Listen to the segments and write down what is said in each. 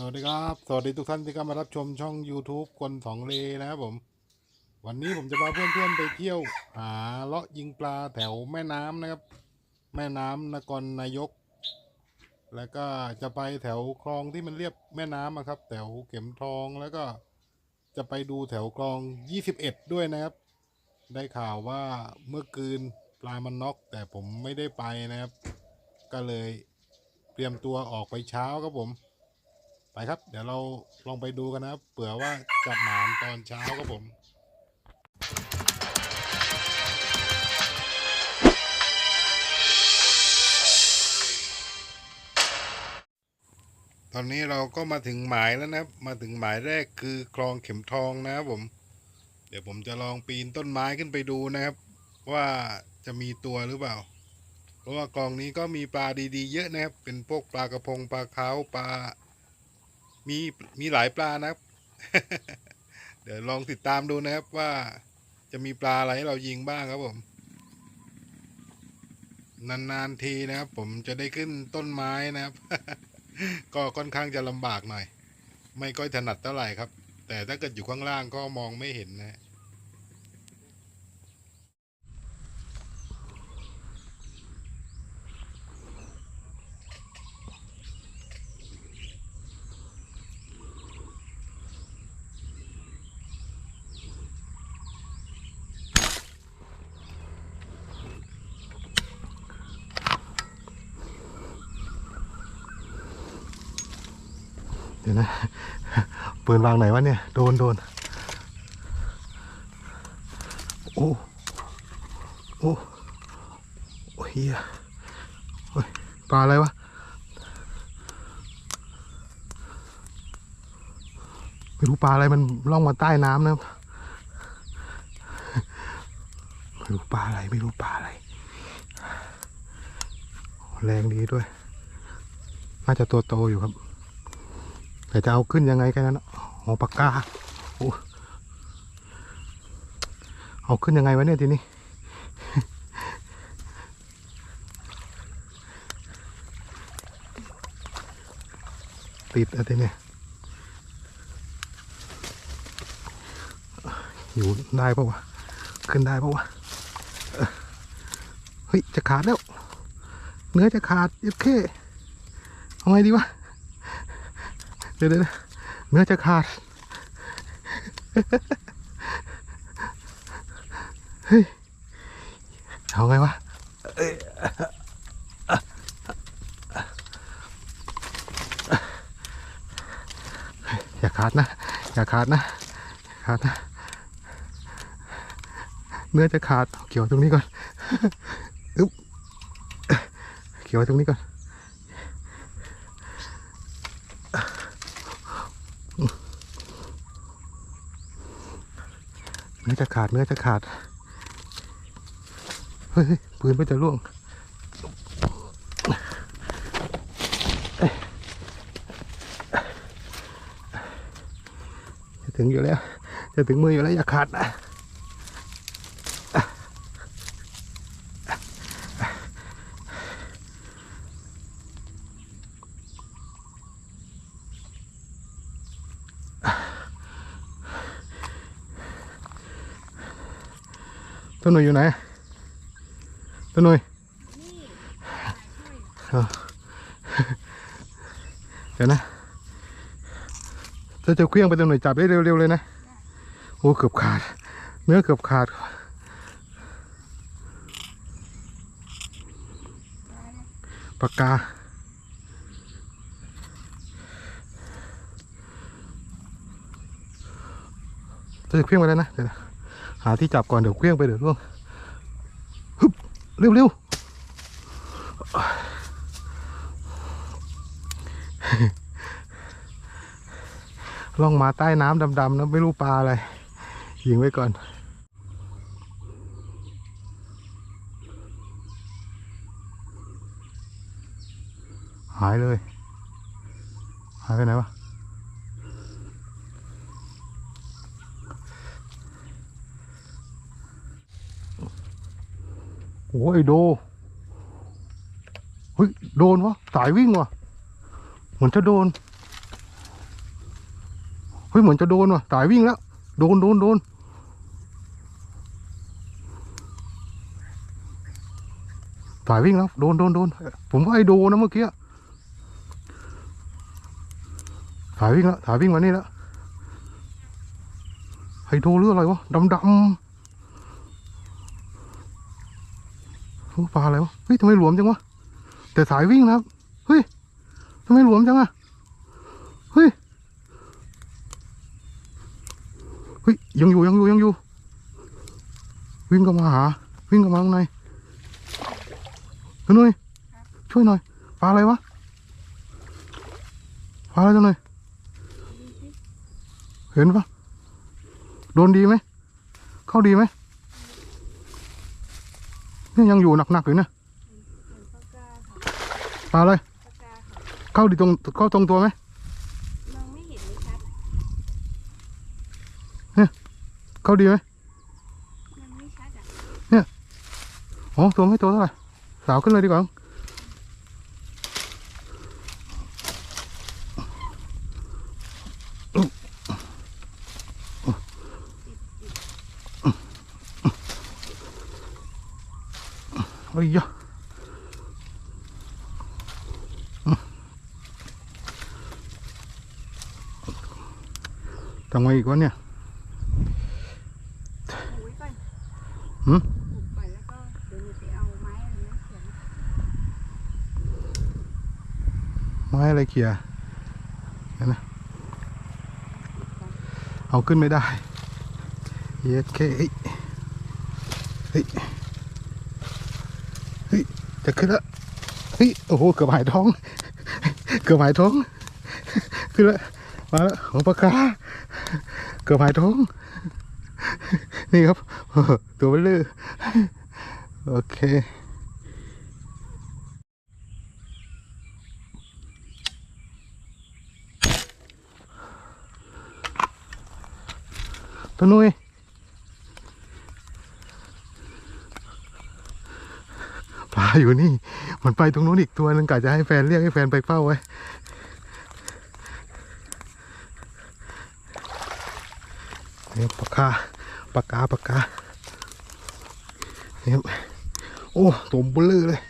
สวัสดีครับ สวัสดีทุกท่านที่เข้ามารับชมช่อง YouTube คนสองเลนะครับผม วันนี้ผมจะพาเพื่อนๆไปเที่ยว หาเลาะยิงปลาแถวแม่น้ำนะครับ แม่น้ำนครนายก แล้วก็จะไปแถวคลองที่มันเรียบแม่น้ำอะครับ แถวเข็มทองแล้วก็จะไปดูแถวคลอง 21 ด้วยนะครับ ได้ข่าวว่าเมื่อคืนปลามันน็อก แต่ผมไม่ได้ไปนะครับ ก็เลยเตรียมตัวออกไปเช้าครับผม ไปครับ เดี๋ยวเราลองไปดูกันนะครับเผื่อว่าจะหมานตอนเช้าครับผมตอนนี้เราก็มาถึงหมายแล้วนะครับ มาถึงหมายแรกคือคลองเข็มทองนะครับผม เดี๋ยวผมจะลองปีนต้นไม้ขึ้นไปดูนะครับ ว่าจะมีตัวหรือเปล่า เพราะว่าคลองนี้ก็มีปลาดีๆ เยอะนะครับ เป็นพวกปลากระพงปลาขาวปลา มีมีหลายปลานะครับ เดี๋ยวลองติดตามดูนะครับว่าจะมีปลาอะไรให้เรายิงบ้างครับผม นานๆทีนะครับ ผมจะได้ขึ้นต้นไม้นะครับ ก็ค่อนข้างจะลำบากหน่อย ไม่ค่อยถนัดเท่าไหร่ครับ แต่ถ้าเกิดอยู่ข้างล่างก็มองไม่เห็นนะ นะ ปืนวางไหนวะเนี่ย โดนโดนโอ้โอ้โอ้เฮียโอ้ยปลาอะไรวะไม่รู้ปลาอะไรมันล่องมาใต้น้ำนะไม่รู้ปลาอะไรไม่รู้ปลาอะไร แรงดีด้วย น่าจะตัวโตอยู่ครับ แต่จะเอาขึ้นยังไงแค่นั้นโอ้ปากกาโอ้เอาขึ้นยังไงวะเนี่ยทีนี้ ติดอะไรเนี่ยอยู่ได้ปะวะ ขึ้นได้ปะวะ เฮ้ย จะขาดแล้ว เนื้อจะขาดเย็ดเข้เอาไงดีวะ เดี๋ยวเดี๋ยวเนื้อจะขาด เฮ้ย เอาไงวะอย่าขาดนะ อย่าขาดนะขาดนะ เนื้อจะขาด เกี่ยวตรงนี้ก่อน อึ๊บ เกี่ยวตรงนี้ก่อน นื้อจะขาดเนื้อจะขาด เฮ้ยปืนไม่จะล่วงจะถึงอยู่แล้ว จะถึงมืออยู่แล้วอย่าขาดนะ ต้นหนุ่ยอยู่ไหนต้นหนุ่ยเดี๋ยวนะจะจะเคลี้ยงไปต้นหนุ่ยจับได้เร็วๆเลยนะโอ้เกือบขาด เนื้อเกือบขาดปากกาจะจะเคลี้ยงไปแล้วนะเดี๋ยวนะ หาที่จับก่อนเดี๋ยวเคลี้ยงไปเดี๋ยวร่วงฮึบเร็วเร็วล่องมาใต้น้ำดำๆนะไม่รู้ปลาอะไรยิงไว้ก่อนหายเลย หายไปไหนวะ โอ้ยโดเฮ้ยโดนวะสายวิ่งวะเหมือนจะโดนเฮ้ยเหมือนจะโดนวะสายวิ่งแล้วโดนโดนโดนสายวิ่งแล้วโดนโดนโดนผมว่าไอโดนะเมื่อกี้สายวิ่งแล้วสายวิ่งมานี่แล้วไฮโดรหรืออะไรวะดำดำโอ้ ปลาอะไรวะเฮ้ยทำไมหลวมจังวะแต่สายวิ่งนะครับเฮ้ยทำไมหลวมจังอะเฮ้ยเฮ้ยยังอยู่ยังอยู่ยังอยู่ วิ่งเข้ามาหา วิ่งเข้ามาข้างในเฮ้ยหน่อยช่วยหน่อยปลาอะไรวะปลาอะไรตัวหน่อยเห็นปะโดนดีไหมเข้าดีไหม นี่ยยังอยู่หนักๆอยู่เนี่ยปลาอะไรปากกาค่ะเข้าดีตรงเข้าตรงตัวไหมมองไม่เห็นเลยชัดเข้าดีไหมมันไม่ชัดอะอ๋อตัวไม่โตเท่าไหร่สาวขึ้นเลยดีกว่า เฮ้ยยะทำไงอีกวะเนี่ย ผูกไว้ก่อน หืม ผูกก่อนแล้วก็เดี๋ยวหนูไปเอาไม้อะไรนะเขียน ไม้อะไรเขี่ยเห็นไหมเอาขึ้นไม่ได้เย็ดเคเฮ้ย เฮ้ยจะขึ้นแล้วเฮ้ยโอ้โหเกือบหายท้อง เกือบหายท้อง ขึ้นแล้วมาแล้วของปากาเกือบหายท้อง นี่ครับตัวเบลอโอเคตัวนุ้ย ลาอยู่นี่ มันไปตรงนู้นอีกตัวนึงกะจะให้แฟนเรียกให้แฟนไปเฝ้าไว้ นี่ครับปากกาปากกาปากกานี่ครับโอ้ตัวเบลอเลย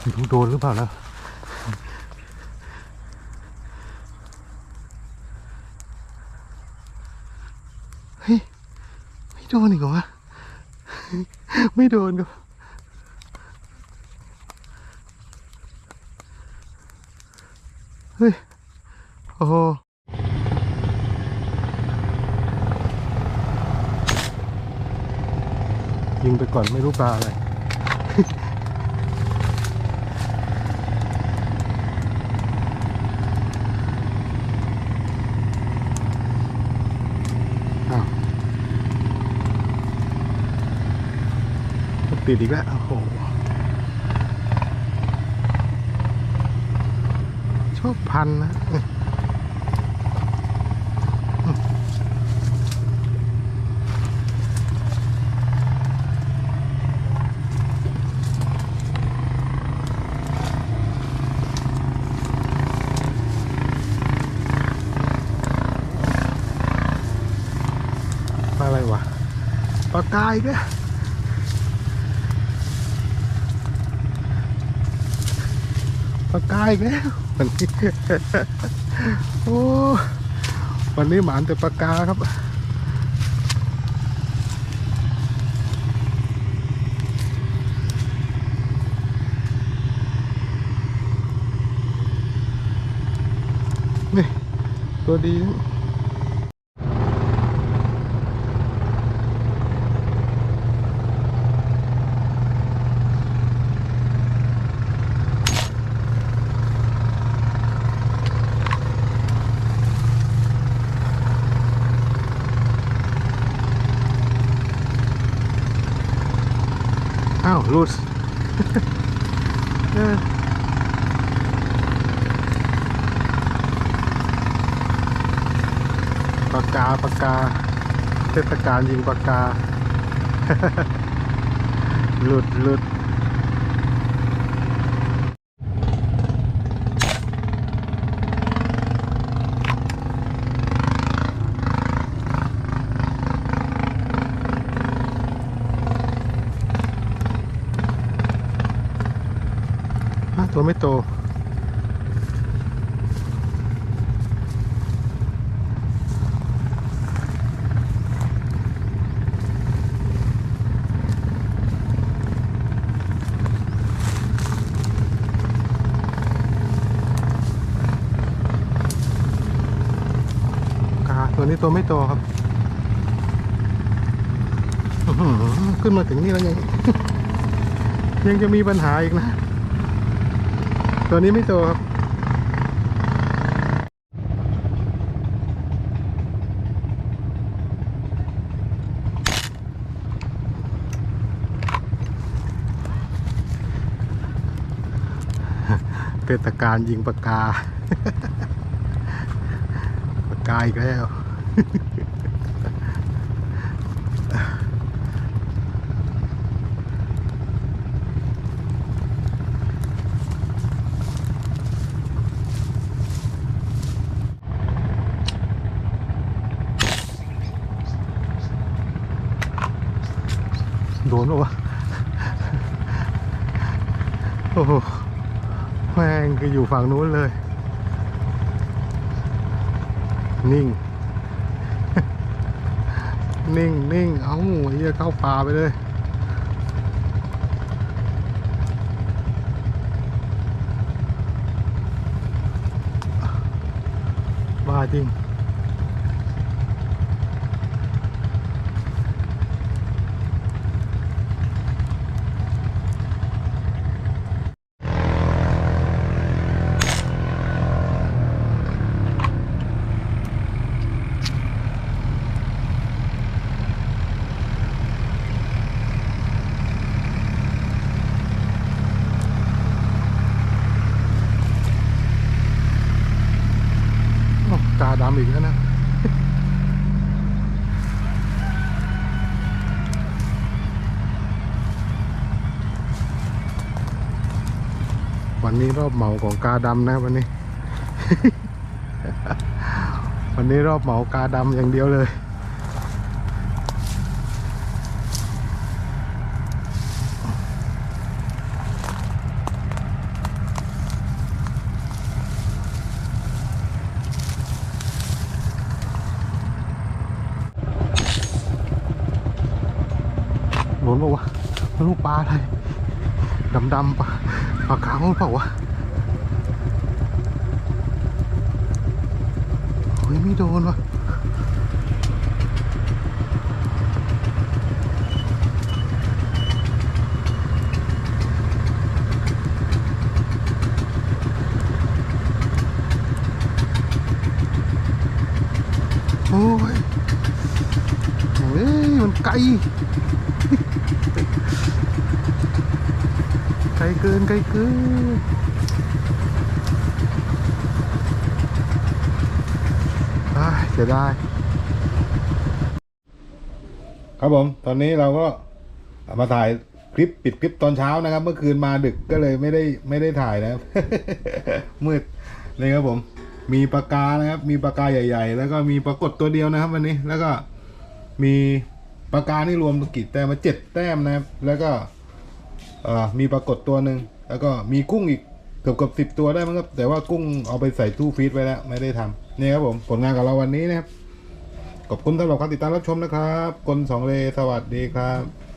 ไม่รู้โดนหรือเปล่านะ เฮ้ย ไม่ โดนอีกเหรอวะ ไม่โดนครับเฮ้ย โอ้โหยิงไปก่อนไม่รู้ปลาอะไร ติดอีกแล้วโอ้โหชอบพันนะอะไรวะปลากายก็ ปลากาอีกแล้ววันนี้โอ้วันนี้หมานแต่ปลากาครับนี่ตัวดี ปากกาปากกา เทศกาลยิงปากกา หลุดหลุดตัวไม่โต นี้ตัวไม่โตครับขึ้นมาถึงนี่แล้วยังยังจะมีปัญหาอีกนะ ตัวนี้ไม่โตครับเทศกาลยิงปากกา ปากกาอีกแล้ว โดนปะวะโอ้โหแม่งก็อยู่ฝั่งนู้นเลย นิ่ง นิ่งนิ่งเอ้าเฮียเข้าป่าไปเลยบ้าจริง โอ้ตาดำอีกแล้วนะ วันนี้รอบเหมาของกาดำนะวันนี้ วันนี้รอบเหมากาดำอย่างเดียวเลย หล่นปะวะมันลูกปลาอะไรดำๆปะ ปลาขาหรือเปล่าวะเฮ้ยไม่โดนวะโอ้ยเฮ้ยมันไกล ไกลเกินไกลเกินอ้ายเสียดายครับผมตอนนี้เราก็มาถ่ายคลิปปิดคลิปตอนเช้านะครับ เมื่อคืนมาดึกก็เลยไม่ได้ไม่ได้ถ่ายนะครับ มืดเลยครับผม มีปากกานะครับ มีปากกาใหญ่ ๆ แล้วก็มีปรากฏตัวเดียวนะครับ วันนี้แล้วก็มีปากกานี่รวมกี่แต้มมาเจ็ดแต้มนะครับ แล้วก็ มีปรากฏตัวหนึ่งแล้วก็มีกุ้งอีกเกือบเกือบสิบตัวได้มั้งครับ แต่ว่ากุ้งเอาไปใส่ตู้ฟรีซไว้แล้วไม่ได้ทำนี่ครับผมผลงานของเราวันนี้นะครับขอบคุณสำหรับการติดตามรับชมนะครับกลสองเลสวัสดีครับ